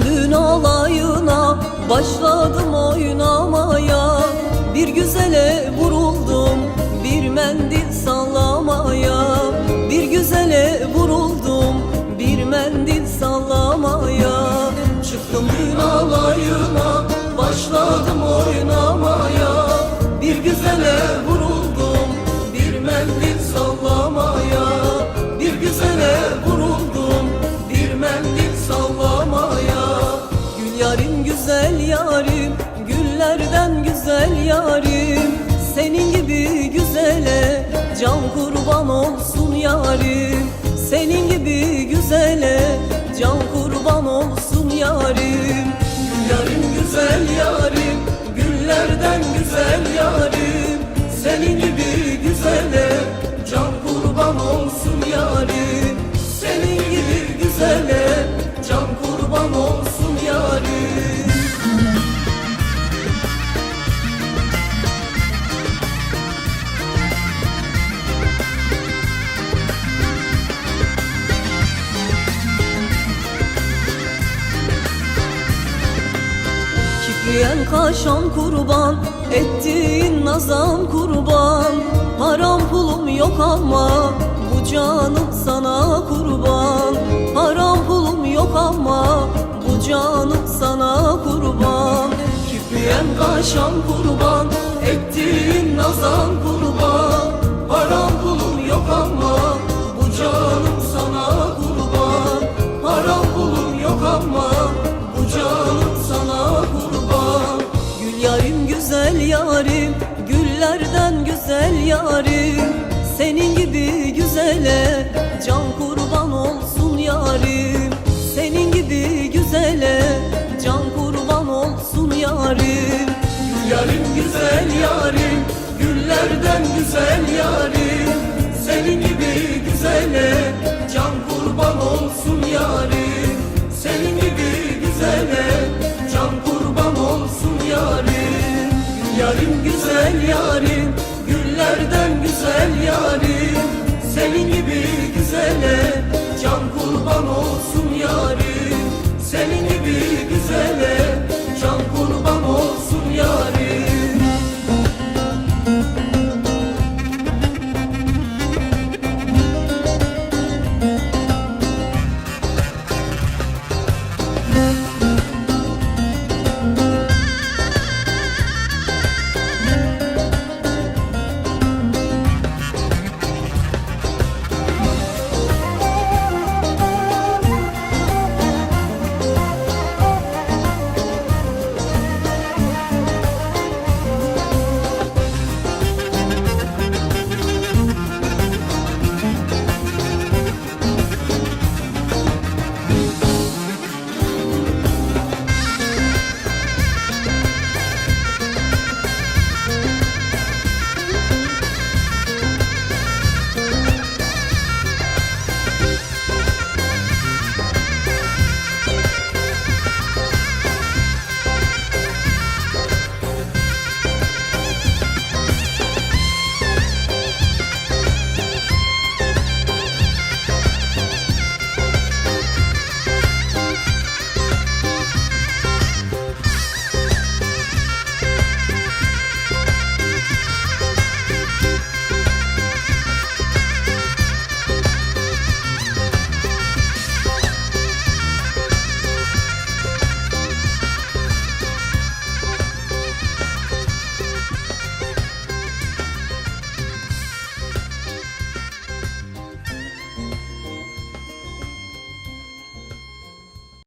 Dün alayına Başladım oynamaya. Bir güzele vuruldum Bir mendil sallamaya güzel yarim Güllerden güzel yarim. Senin gibi güzele Can kurban olsun yarim. Senin gibi güzele Can kurban olsun yarim. Yarim Kikriyen kaşan kurban Ettiğin nazan kurban. Haram pulum yok ama Bu canım sana kurban. Haram pulum yok ama Bu canım sana kurban. Kikriyen kaşan kurban yarim Senin gibi güzele Can kurban olsun yarim Senin gibi güzele Can kurban olsun yarim yarim güzel yarim Güllerden güzel yarim Senin gibi güzele Can kurban olsun yarim Senin gibi güzele Can kurban olsun yarim yarim güzel yarim Güllerden güzel yarim Senin gibi güzele Can kurban olsun